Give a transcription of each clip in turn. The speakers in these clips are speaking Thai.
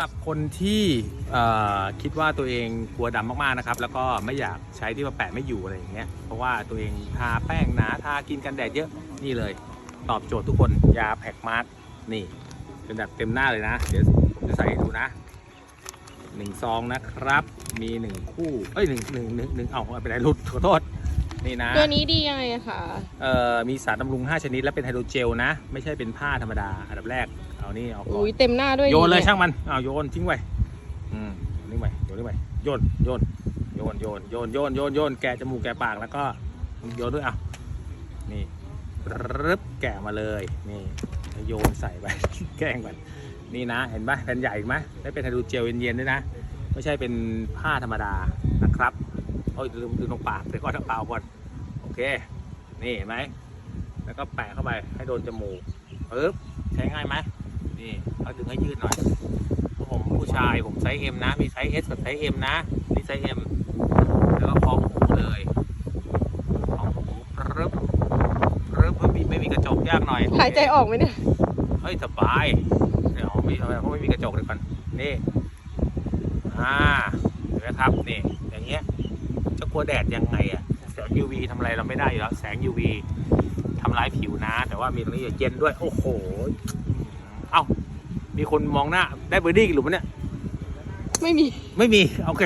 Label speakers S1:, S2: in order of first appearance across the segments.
S1: สำหรับคนที่คิดว่าตัวเองกลัวดำมากๆนะครับ แล้วก็ไม่อยากใช้ที่มาแปะไม่อยู่อะไรอย่างเงี้ยเพราะว่าตัวเองทาแป้งหนาทากินกันแดดเยอะนี่เลย ตอบโจทย์ทุกคนยาแพ็กมาร์กนี่ เป็นแบบเต็มหน้าเลยนะ เดี๋ยวผมจะใส่ดูนะหนึ่งซองนะครับ มีหนึ่งคู่เอ้ยหนึ่งหนึ่งหนึ่งหนึ่งเอาเอาไปไหนหลุดขอโทษ นี่นะ
S2: ตัวนี้ดียังไงคะ
S1: เอ่อมีสารบำรุง 5 ชนิด และเป็นไฮโดรเจลนะ ไม่ใช่เป็นผ้าธรรมดา อันดับแรก เอานี่เอาก่อ
S2: อุ้ย
S1: น
S2: เต็มหน้าด้วย
S1: โยนเลย
S2: นี่
S1: ช่างมันเอาโยนทิ้งไว้อืมโยนทิ้งไว้โยนทิ้งไว้โยนโยนโยนโยนโยนโยนโยนโยนแกะจมูกแกะปากแล้วก็โยนด้วยเอานี่รึบแกะมาเลยนี่แล้วโยนใส่ไป แกล้งมันนี่นะ เห็นปะแผ่นใหญ่ไหมได้เป็นไฮโดรเจลเย็นๆด้วยนะ ไม่ใช่เป็นผ้าธรรมดานะครับโอ้ยลืมลืมตรงปากเดี๋ยวก็เปล่าก่อนโอเค นี่เห็นไหมแล้วก็แปะเข้าไปให้โดนจมูกปึ๊บใช้ง่ายไหมนี่เอาดึงให้ยืดหน่อยเพราะผมผู้ชายผมไซส์ M นะ มีไซส์ S กับไซส์ M นะนี่ไซส์ M แล้วก็คล้องหูเลยคล้องหูปึ๊บปึ๊บไม่มีไม่มีกระจกยากหน่อยโอเค
S2: หายใจออกไหมเนี่ย
S1: เฮ้ยสบายเดี๋ยวไม่เขาไม่มีกระจกเลยก่อนนี่อ่าเห็นไหมครับนี่อย่างเงี้ย จะกลัวแดดยังไงอะแสง UV ทำอะไรเราไม่ได้อยู่แล้วแสง UV ทำร้ายผิวนะ แต่ว่ามีตรงนี้เย็นด้วย โอ้โห เอ้า มีคนมองหน้า ได้เบอร์ดี้กี่หลุมวะเนี่ย
S2: ไม่มี
S1: ไม่มี โอเค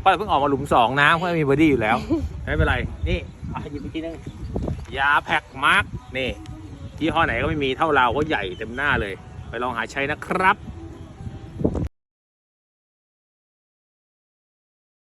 S1: เพราะเราเพิ่งออกมาหลุมสองนะเพราะมีเบอร์ดี้อยู่แล้ว ไม่เป็นไร นี่เอาหยิบอีกทีนึงยาแพ็กมาร์กนี่ยี่ห้อไหนก็ไม่มีเท่าเราก็ใหญ่เต็มหน้าเลย ไปลองหาใช้นะครับ